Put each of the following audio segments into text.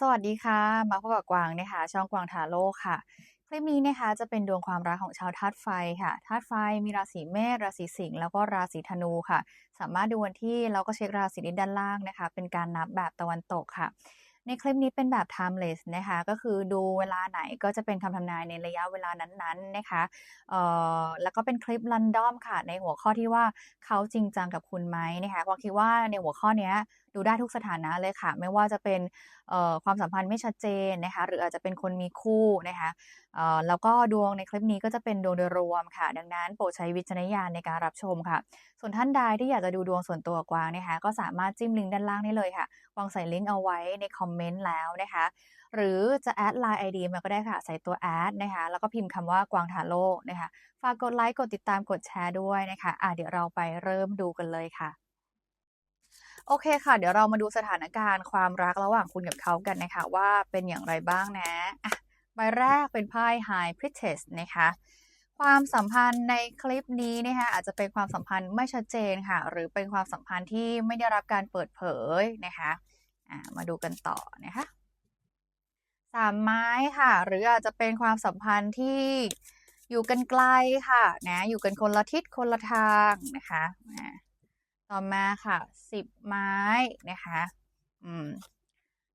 สวัสดีค่ะ มาพบกับกวางนะคะ ช่องกวางทาโร่ค่ะ คลิปนี้นะคะจะเป็นดวงความรักของชาวธาตุไฟค่ะ ธาตุไฟมีราศีเมษ ราศีสิงห์ แล้วก็ราศีธนูค่ะ สามารถดูวันที่แล้วก็เช็คราศีด้านล่างนะคะ เป็นการนับแบบตะวันตกค่ะ ในคลิปนี้เป็นแบบ timeless นะคะ ก็คือดูเวลาไหนก็จะเป็นคำทำนายในระยะเวลานั้นๆนะคะ เอ่อ แล้วก็เป็นคลิปรันดอมค่ะ ในหัวข้อที่ว่าเขาจริงจังกับคุณไหมนะคะ กวางคิดว่าในหัวข้อเนี้ย ดูได้ทุกสถานะเลยค่ะ ไม่ว่าจะเป็นความสัมพันธ์ไม่ชัดเจนนะคะหรืออาจจะเป็นคนมีคู่นะคะแล้วก็ดวงในคลิปนี้ก็จะเป็นดวงโดยรวมค่ะ ดังนั้นโปรดใช้วิจารณญาณในการรับชมค่ะ ส่วนท่านใดที่อยากจะดูดวงส่วนตัวกวางนะคะก็สามารถจิ้มลิงก์ด้านล่างได้เลยค่ะวางใส่ลิงก์เอาไว้ในคอมเมนต์แล้วนะคะหรือจะแอดไลน์ ID มาก็ได้ค่ะ ใส่ตัวแอดนะคะแล้วก็พิมพ์คำว่ากวางทาโร่นะคะฝากกดไลค์กดติดตามกดแชร์ด้วยนะคะอะเดี๋ยวเราไปเริ่มดูกันเลยค่ะ โอเคค่ะ เดี๋ยวเรามาดูสถานการณ์ความรักระหว่างคุณกับเขากันนะคะ ว่าเป็นอย่างไรบ้างนะอะใบแรกเป็นไพ่ High Priestess นะคะความสัมพันธ์ในคลิปนี้นะคะอาจจะเป็นความสัมพันธ์ไม่ชัดเจนค่ะ หรือเป็นความสัมพันธ์ที่ไม่ได้รับการเปิดเผยนะคะะมาดูกันต่อนะคะสามไม้ค่ะ หรืออาจจะเป็นความสัมพันธ์ที่อยู่กันไกลค่ะนะอยู่กันคนละทิศคนละทางนะคะ ต่อมาค่ะสิบไม้นะคะ อืม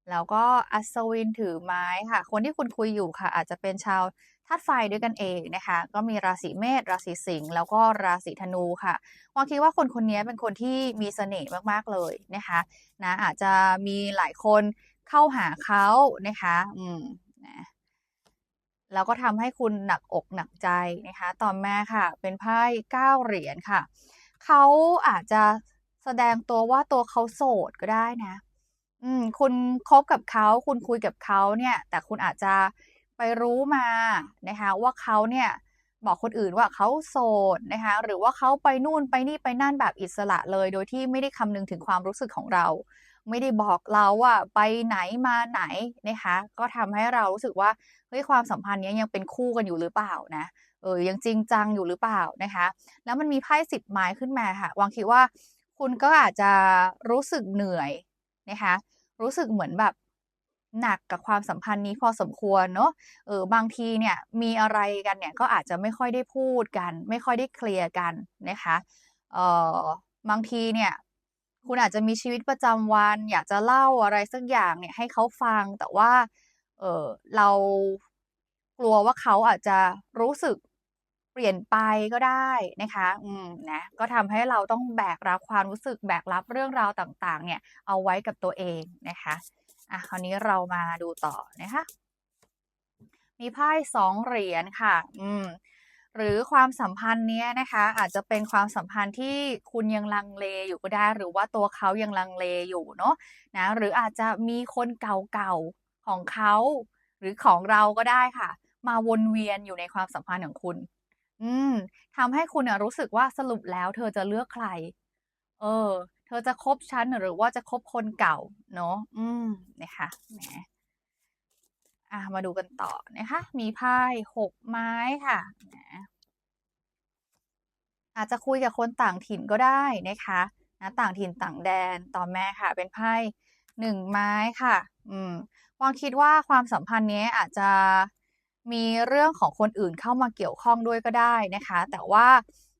แล้วก็อัศวินถือไม้ค่ะ คนที่คุณคุยอยู่ค่ะ อาจจะเป็นชาวธาตุไฟด้วยกันเองนะคะ ก็มีราศีเมษราศีสิงห์แล้วก็ราศีธนูค่ะวางคิดว่าคนคนนี้เป็นคนที่มีเสน่ห์มากๆเลยนะคะนะอาจจะมีหลายคนเข้าหาเขานะคะ อืมนะแล้วก็ทำให้คุณหนักอกหนักใจนะคะ ต่อมาค่ะ เป็นไพ่เก้าเหรียญค่ะ เขาอาจจะแสดงตัวว่าตัวเขาโสดก็ได้นะ อืม คุณคบกับเขา คุณคุยกับเขาเนี่ย แต่คุณอาจจะไปรู้มานะคะว่าเขาเนี่ยบอกคนอื่นว่าเขาโสดนะคะหรือว่าเขาไปนู่นไปนี่ไปนั่นแบบอิสระเลย โดยที่ไม่ได้คำนึงถึงความรู้สึกของเรา ไม่ได้บอกเราว่าไปไหนมาไหนนะคะก็ทำให้เรารู้สึกว่าเฮ้ยความสัมพันธ์นี้ยังเป็นคู่กันอยู่หรือเปล่านะ เออยังจริงจังอยู่หรือเปล่านะคะ แล้วมันมีไพ่สิบไม้ขึ้นมาค่ะวางคิดว่าคุณก็อาจจะรู้สึกเหนื่อยนะคะ รู้สึกเหมือนแบบหนักกับความสัมพันธ์นี้พอสมควรเนาะเออบางทีเนี่ยมีอะไรกันเนี่ยก็อาจจะไม่ค่อยได้พูดกัน ไม่ค่อยได้เคลียร์กันนะคะเออบางทีเนี่ยคุณอาจจะมีชีวิตประจำวัน อยากจะเล่าอะไรสักอย่างเนี่ยให้เขาฟังแต่ว่าเออเรากลัวว่าเขาอาจจะรู้สึก เปลี่ยนไปก็ได้นะคะ อืมนะ ก็ทำให้เราต้องแบกรับความรู้สึกแบกรับเรื่องราวต่างๆ เนี่ย เอาไว้กับตัวเองนะคะ อะ คราวนี้เรามาดูต่อนะคะ มีไพ่สองเหรียญค่ะ อืม หรือความสัมพันธ์เนี้ยนะคะ อาจจะเป็นความสัมพันธ์ที่คุณยังลังเลอยู่ก็ได้ หรือว่าตัวเขายังลังเลอยู่เนาะ นะ หรืออาจจะมีคนเก่าๆของเขา หรือของเราก็ได้ค่ะ มาวนเวียนอยู่ในความสัมพันธ์ของคุณ อืมทำให้คุณเนี่ยรู้สึกว่าสรุปแล้ว เธอจะเลือกใคร เออ เธอจะคบฉันหรือว่าจะคบคนเก่า เนาะอืมนะคะแหมอะมาดูกันต่อนะคะ มีไพ่หกไม้ค่ะนะอาจจะคุยกับคนต่างถิ่นก็ได้นะคะนะต่างถิ่นต่างแดนต่อแมาค่ะ เป็นไพ่หนึ่งไม้ค่ะ อืมวางคิดว่าความสัมพันธ์นี้อาจจะ มีเรื่องของคนอื่นเข้ามาเกี่ยวข้องด้วยก็ได้นะคะ แต่ว่า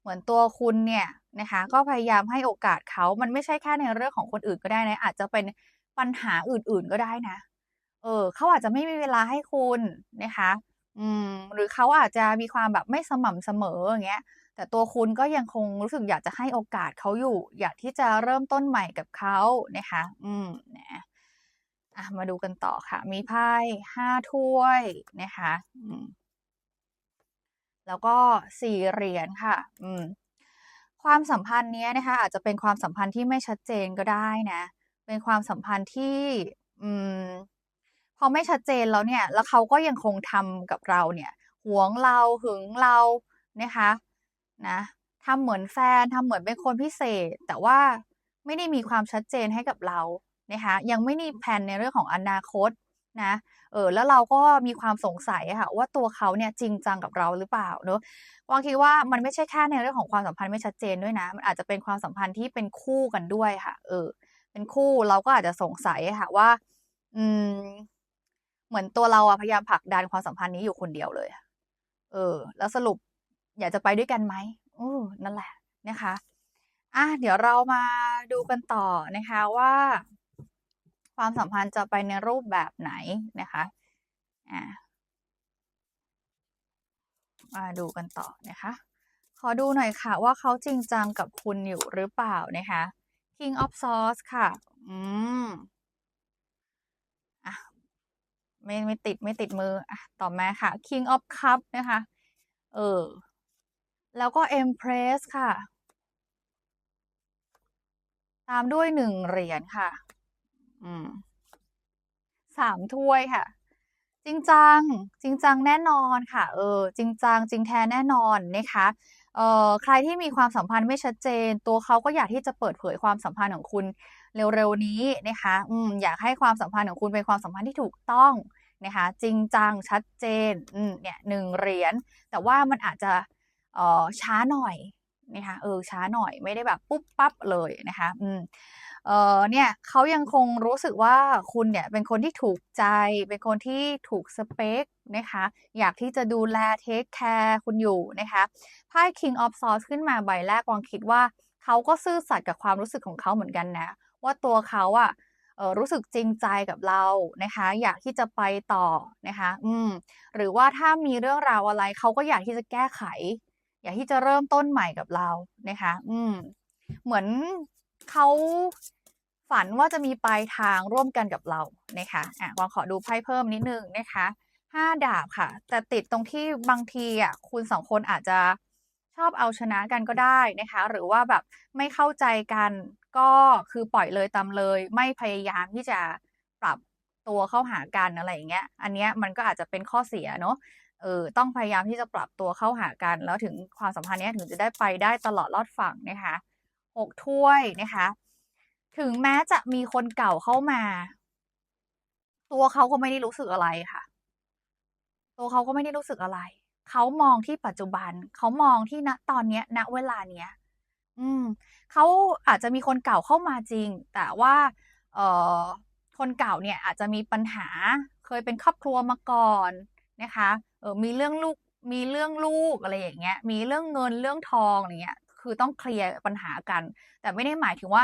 เหมือนตัวคุณเนี่ยนะคะ ก็พยายามให้โอกาสเขามันไม่ใช่แค่ในเรื่องของคนอื่นก็ได้นะอาจจะเป็นปัญหาอื่นๆก็ได้นะ เออเขาอาจจะไม่มีเวลาให้คุณนะคะ อืม หรือเขาอาจจะมีความแบบไม่สม่ำเสมออย่างเงี้ย แต่ตัวคุณก็ยังคงรู้สึกอยากจะให้โอกาสเขาอยู่ อยากที่จะเริ่มต้นใหม่กับเขานะคะ อืมนะ อะมาดูกันต่อค่ะ มีไพ่ห้าถ้วยนะคะแล้วก็สี่เหรียญค่ะ อืม ความสัมพันธ์เนี้ยนะคะ อาจจะเป็นความสัมพันธ์ที่ไม่ชัดเจนก็ได้นะ เป็นความสัมพันธ์ที่ อืม พอไม่ชัดเจนแล้วเนี่ย แล้วเขาก็ยังคงทำกับเราเนี่ยหวงเราหึงเรานะคะนะทำเหมือนแฟนทำเหมือนเป็นคนพิเศษ แต่ว่าไม่ได้มีความชัดเจนให้กับเรา นะคะยังไม่มีแผนในเรื่องของอนาคตนะเออแล้วเราก็มีความสงสัยค่ะว่าตัวเขาเนี่ยจริงจังกับเราหรือเปล่าเนาะวางคิดว่ามันไม่ใช่แค่ในเรื่องของความสัมพันธ์ไม่ชัดเจนด้วยนะ มันอาจจะเป็นความสัมพันธ์ที่เป็นคู่กันด้วยค่ะเออเป็นคู่เราก็อาจจะสงสัยค่ะว่า อืม เหมือนตัวเราอะพยายามผลักดันความสัมพันธ์นี้อยู่คนเดียวเลย เออ แล้วสรุปอยากจะไปด้วยกันไหมเออนั่นแหละนะคะอะเดี๋ยวเรามาดูกันต่อนะคะว่า ความสัมพันธ์จะไปในรูปแบบไหนนะคะอะมาดูกันต่อนะคะ ขอดูหน่อยค่ะว่าเขาจริงจังกับคุณอยู่หรือเปล่านะคะ King of Swords ค่ะ อืมอะไม่ไม่ติดไม่ติดมืออะต่อมาค่ะ King of Cup นะคะ เออ แล้วก็ Empress ค่ะ ตามด้วยหนึ่งเหรียญค่ะ อืมสามถ้วยค่ะ จริงจัง จริงจังแน่นอนค่ะ เออ จริงจัง จริงแท้แน่นอนนะคะเอ่อใครที่มีความสัมพันธ์ไม่ชัดเจน ตัวเขาก็อยากที่จะเปิดเผยความสัมพันธ์ของคุณเร็วๆนี้นะคะอืมอยากให้ความสัมพันธ์ของคุณเป็นความสัมพันธ์ที่ถูกต้องนะคะจริงจังชัดเจนอืมเนี่ยหนึ่งเหรียญแต่ว่ามันอาจจะเอ่อช้าหน่อยนะคะเออช้าหน่อยไม่ได้แบบปุ๊บปั๊บเลยนะคะอืม เออเนี่ยเขายังคงรู้สึกว่าคุณเนี่ยเป็นคนที่ถูกใจ เป็นคนที่ถูกสเปคนะคะ อยากที่จะดูแลเทคแคร์คุณอยู่นะคะไพ่ King of Swords ขึ้นมาใบแรกกวางคิดว่าเขาก็ซื่อสัตย์กับความรู้สึกของเขาเหมือนกันนะ ว่าตัวเขาอะเอ่อรู้สึกจริงใจกับเรานะคะ อยากที่จะไปต่อนะคะ อืม หรือว่าถ้ามีเรื่องราวอะไรเขาก็อยากที่จะแก้ไข อยากที่จะเริ่มต้นใหม่กับเรานะคะ อืม เหมือน เขาฝันว่าจะมีปลายทางร่วมกันกับเรานะคะอะวางขอดูไพ่เพิ่มนิดนึงนะคะห้าดาบค่ะ แต่ติดตรงที่บางทีอะคุณสองคนอาจจะชอบเอาชนะกันก็ได้นะคะ หรือว่าแบบไม่เข้าใจกันก็คือปล่อยเลยตามเลย ไม่พยายามที่จะปรับตัวเข้าหากันอะไรอย่างเงี้ย อันเนี้ยมันก็อาจจะเป็นข้อเสียเนาะเออต้องพยายามที่จะปรับตัวเข้าหากัน แล้วถึงความสัมพันธ์เนี้ยถึงจะได้ไปได้ตลอดรอดฝั่งนะคะ หกถ้วยนะคะ ถึงแม้จะมีคนเก่าเข้ามา ตัวเขาก็ไม่ได้รู้สึกอะไรค่ะ ตัวเขาก็ไม่ได้รู้สึกอะไร เขามองที่ปัจจุบัน เขามองที่ณตอนเนี้ยณเวลาเนี้ย อืมเขาอาจจะมีคนเก่าเข้ามาจริง แต่ว่าเอ่อคนเก่าเนี่ยอาจจะมีปัญหาเคยเป็นครอบครัวมาก่อนนะคะ เออมีเรื่องลูกมีเรื่องลูกอะไรอย่างเงี้ย มีเรื่องเงินเรื่องทองอะไรเงี้ย คือต้องเคลียร์ปัญหากัน แต่ไม่ได้หมายถึงว่า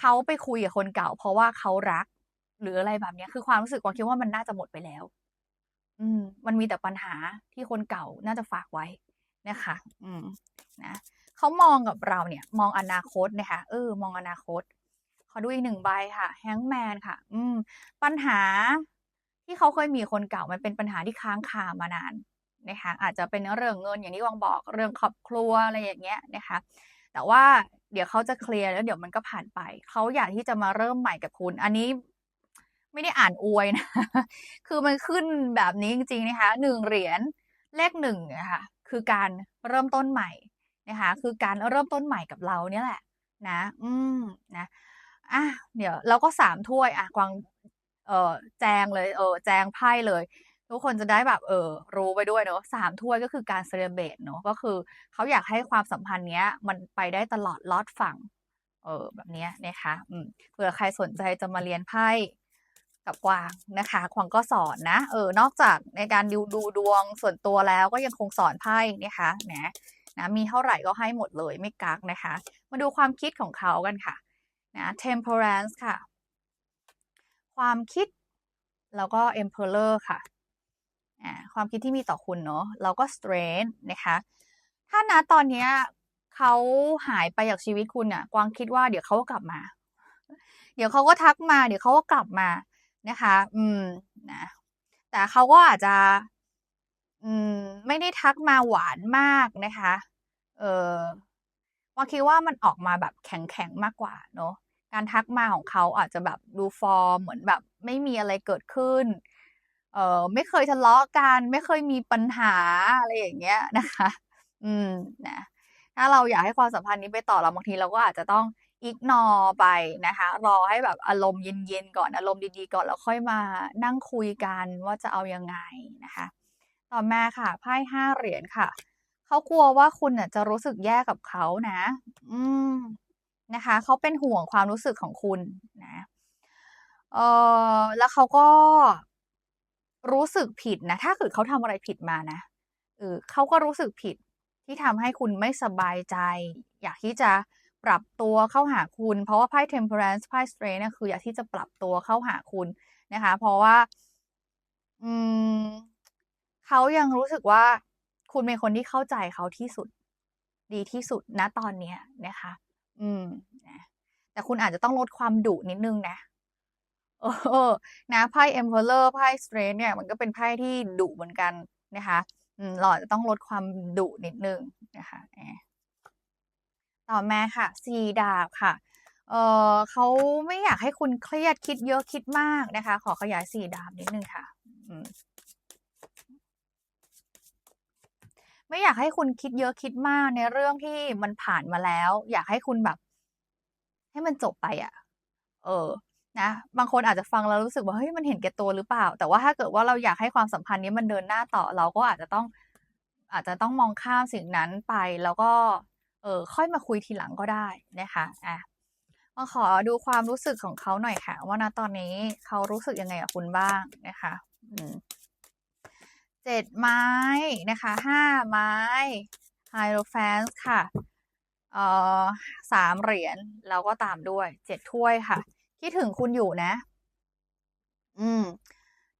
เขาไปคุยกับคนเก่า เพราะว่าเขารัก หรืออะไรแบบนี้คือความรู้สึกกวางคิดว่ามันน่าจะหมดไปแล้ว อืม มันมีแต่ปัญหาที่คนเก่าน่าจะฝากไว้นะคะ อืม นะเขามองกับเราเนี่ย มองอนาคตนะคะ เออ มองอนาคต ขอดูอีกหนึ่งใบค่ะ Hangman ค่ะ อืม ปัญหาที่เขาเคยมีคนเก่ามันเป็นปัญหาที่ค้างคามานาน นะคะอาจจะเป็นเรื่องเงินอย่างที่วางบอกเรื่องครอบครัวอะไรอย่างเงี้ยนะคะแต่ว่าเดี๋ยวเขาจะเคลียร์แล้วเดี๋ยวมันก็ผ่านไป เขาอยากที่จะมาเริ่มใหม่กับคุณ อันนี้ไม่ได้อ่านอวยนะ คือมันขึ้นแบบนี้จริงๆนะคะหนึ่งเหรียญเลขหนึ่งอะค่ะคือการเริ่มต้นใหม่นะคะ คือการเริ่มต้นใหม่กับเราเนี่ยแหละ นะ อืมนะอะเดี๋ยวแล้วก็สามถ้วยอะกวางเออแจงเลย เออแจงไพ่เลย ทุกคนจะได้แบบเออรู้ไปด้วยเนาะสามถ้วยก็คือการ celebrate เนาะก็คือเขาอยากให้ความสัมพันธ์เนี้ย มันไปได้ตลอดรอดฝั่ง เออแบบนี้นะคะอืมเผื่อใครสนใจจะมาเรียนไพ่กับกวางนะคะกวางก็สอนนะ เออนอกจากในการดูดูดวงส่วนตัวแล้วก็ยังคงสอนไพ่นะคะนะนะมีเท่าไหร่ก็ให้หมดเลยไม่กักนะคะ มาดูความคิดของเขากันค่ะนะ Temperance ค่ะ ความคิดแล้วก็ Emperor ค่ะ ความคิดที่มีต่อคุณเนาะแล้วก็ Strength นะคะ ถ้าณตอนเนี้ยเขาหายไปจากชีวิตคุณน่ะกวางคิดว่าเดี๋ยวเขาก็กลับมา เดี๋ยวเขาก็ทักมา เดี๋ยวเขาก็กลับมานะคะ อืมนะแต่เขาก็อาจจะ อืม ไม่ได้ทักมาหวานมากนะคะ เออวางคิดว่ามันออกมาแบบแข็งๆมากกว่าเนาะการทักมาของเขาอาจจะแบบดูฟอร์มเหมือนแบบ ไม่มีอะไรเกิดขึ้น เออไม่เคยทะเลาะกันไม่เคยมีปัญหาอะไรอย่างเงี้ยนะคะ อืมนะถ้าเราอยากให้ความสัมพันธ์นี้ไปต่อเราบางทีเราก็อาจจะต้อง ignore ไปนะคะ รอให้แบบอารมณ์เย็นๆก่อนอารมณ์ดีๆก่อนแล้วค่อยมานั่งคุยกันว่าจะเอายังไงนะคะ ต่อมาค่ะไพ่ห้าเหรียญค่ะเขากลัวว่าคุณน่ะจะรู้สึกแย่กับเขานะ อืมนะคะเขาเป็นห่วงความรู้สึกของคุณนะเออแล้วเขาก็ รู้สึกผิดนะ ถ้าเกิดเขาทำอะไรผิดมานะเออเขาก็รู้สึกผิดที่ทำให้คุณไม่สบายใจ อยากที่จะปรับตัวเข้าหาคุณ เพราะว่าไพ่ temperance ไพ่ strength เนี่ยคืออยากที่จะปรับตัวเข้าหาคุณนะคะ เพราะว่า อืมเขายังรู้สึกว่าคุณเป็นคนที่เข้าใจเขาที่สุด ดีที่สุดณตอนเนี้ยนะคะ อืมนะแต่คุณอาจจะต้องลดความดุนิดนึงนะ เออนะไพ่ Emperor ไพ่ Strength เนี่ยมันก็เป็นไพ่ที่ดุเหมือนกันนะคะอืมเราอจะต้องลดความดุนิดนึงนะคะต่อมาค่ะสี่ดาบค่ะเออเขาไม่อยากให้คุณเครียดคิดเยอะคิดมากนะคะ ขอขยายสี่ดาบนิดนึงค่ะไม่อยากให้คุณคิดเยอะคิดมากในเรื่องที่มันผ่านมาแล้ว อยากให้คุณแบบ ให้มันจบไปอะเออ นะบางคนอาจจะฟังแล้วรู้สึกว่าเฮ้ยมันเห็นแก่ตัวหรือเปล่า แต่ว่าถ้าเกิดว่าเราอยากให้ความสัมพันธ์นี้มันเดินหน้าต่อเราก็อาจจะต้อง อาจจะต้องมองข้ามสิ่งนั้นไปแล้วก็ เออค่อยมาคุยทีหลังก็ได้นะคะอะมาขอดูความรู้สึกของเขาหน่อยค่ะ ว่าณตอนนี้เขารู้สึกยังไงกับคุณบ้างนะคะอืมเจ็ดไม้นะคะห้าไม้ไฮโรแฟนส์ค่ะเอ่อสามเหรียญแล้วก็ตามด้วยเจ็ดถ้วยค่ะ คิดถึงคุณอยู่นะ อืม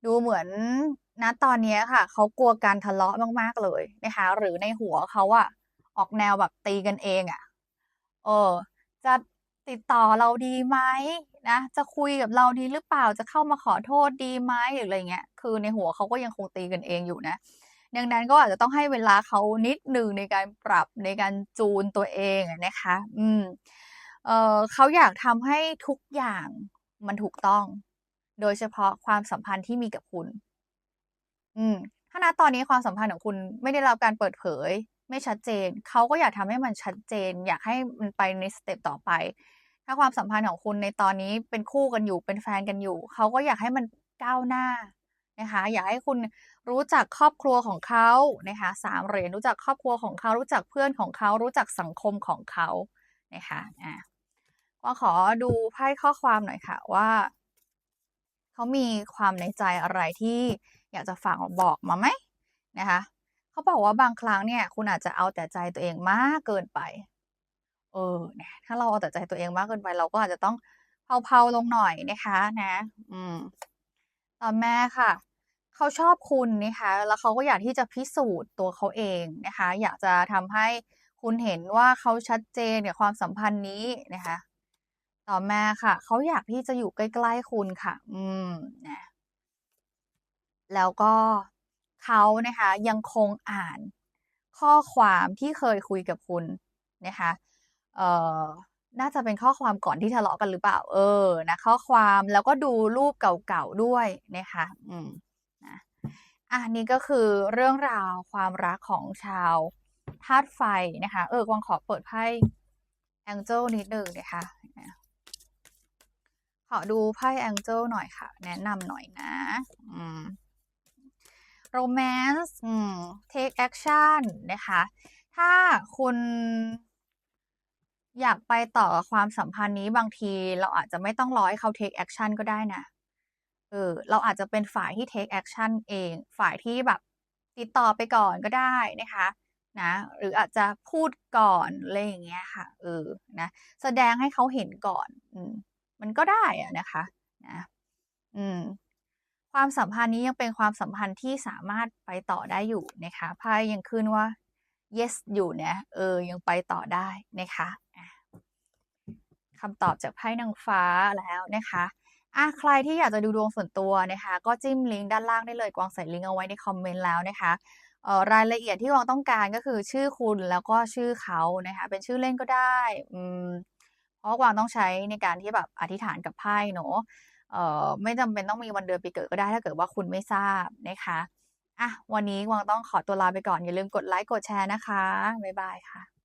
ดูเหมือนณตอนนี้ค่ะ เขากลัวการทะเลาะมากๆเลยนะคะ หรือในหัวเขาอะออกแนวแบบตีกันเองอะเออ จะติดต่อเราดีไหมนะจะคุยกับเราดีหรือเปล่าจะเข้ามาขอโทษดีไหมหรืออะไรเงี้ย คือในหัวเขาก็ยังคงตีกันเองอยู่นะดังนั้นก็อาจจะต้องให้เวลาเขานิดหนึ่งในการปรับในการจูนตัวเองนะคะ อืม เออเขาอยากทำให้ทุกอย่างมันถูกต้อง โดยเฉพาะความสัมพันธ์ที่มีกับคุณ อืม ถ้าณตอนนี้ความสัมพันธ์ของคุณไม่ได้รับการเปิดเผย ไม่ชัดเจน เขาก็อยากทำให้มันชัดเจน อยากให้มันไปในสเต็ปต่อไป ถ้าความสัมพันธ์ของคุณในตอนนี้เป็นคู่กันอยู่ เป็นแฟนกันอยู่ เขาก็อยากให้มันก้าวหน้านะคะ อยากให้คุณรู้จักครอบครัวของเขานะคะสามเหรียญรู้จักครอบครัวของเขา รู้จักเพื่อนของเขา รู้จักสังคมของเขานะคะอ่ะก็ขอดูไพ่ข้อความหน่อยค่ะว่า เขามีความในใจอะไรที่อยากจะฝากบอกมาไหมนะคะเขาบอกว่าบางครั้งเนี่ย คุณอาจจะเอาแต่ใจตัวเองมากเกินไป เออนะถ้าเราเอาแต่ใจตัวเองมากเกินไป เราก็อาจจะต้องเผาๆลงหน่อยนะคะนะ อืมต่อมาค่ะเขาชอบคุณนะคะแล้วเขาก็อยากที่จะพิสูจน์ตัวเขาเองนะคะ อยากจะทำให้คุณเห็นว่าเขาชัดเจนกับความสัมพันธ์นี้นะคะ ต่อมาค่ะ เขาอยากที่จะอยู่ใกล้ๆคุณค่ะ อืมนะแล้วก็เขานะคะ ยังคงอ่านข้อความที่เคยคุยกับคุณนะคะเอ่อน่าจะเป็นข้อความก่อนที่ทะเลาะกันหรือเปล่า เออนะข้อความแล้วก็ดูรูปเก่าๆด้วยนะคะ อืมนะอะนี่ก็คือเรื่องราวความรักของชาวธาตุไฟนะคะ เออกวางขอเปิดไพ่ Angel นิดหนึ่งนะคะ ขอดูไพ่ Angel หน่อยค่ะ แนะนำหน่อยนะอืม romance อืม take action นะคะ ถ้าคุณอยากไปต่อความสัมพันธ์นี้บางทีเราอาจจะไม่ต้องรอให้เขา take action ก็ได้นะ เออ เราอาจจะเป็นฝ่ายที่ take action เอง ฝ่ายที่แบบติดต่อไปก่อนก็ได้นะคะ นะ หรืออาจจะพูดก่อนอะไรอย่างเงี้ยค่ะ เออ นะ แสดงให้เขาเห็นก่อน อืม มันก็ได้อะนะคะนะอืมความสัมพันธ์นี้ยังเป็นความสัมพันธ์ที่สามารถไปต่อได้อยู่นะคะไพ่ยังขึ้นว่า yes อยู่เนี่ยเออยังไปต่อได้นะคะคำตอบจากไพ่นางฟ้าแล้วนะคะอะใครที่อยากจะดูดวงส่วนตัวนะคะ ก็จิ้มลิงก์ด้านล่างได้เลยกวางใส่ลิงก์เอาไว้ในคอมเมนต์แล้วนะคะเอ่อรายละเอียดที่กวางต้องการก็คือชื่อคุณแล้วก็ชื่อเขานะคะ เป็นชื่อเล่นก็ได้อืม เพราะกวางต้องใช้ในการที่แบบอธิษฐานกับไพ่เนาะเอ่อไม่จำเป็นต้องมีวันเดือนปีเกิดก็ได้ถ้าเกิดว่าคุณไม่ทราบนะคะอะวันนี้กวางต้องขอตัวลาไปก่อนอย่าลืมกดไลค์กดแชร์นะคะบ๊ายบายค่ะ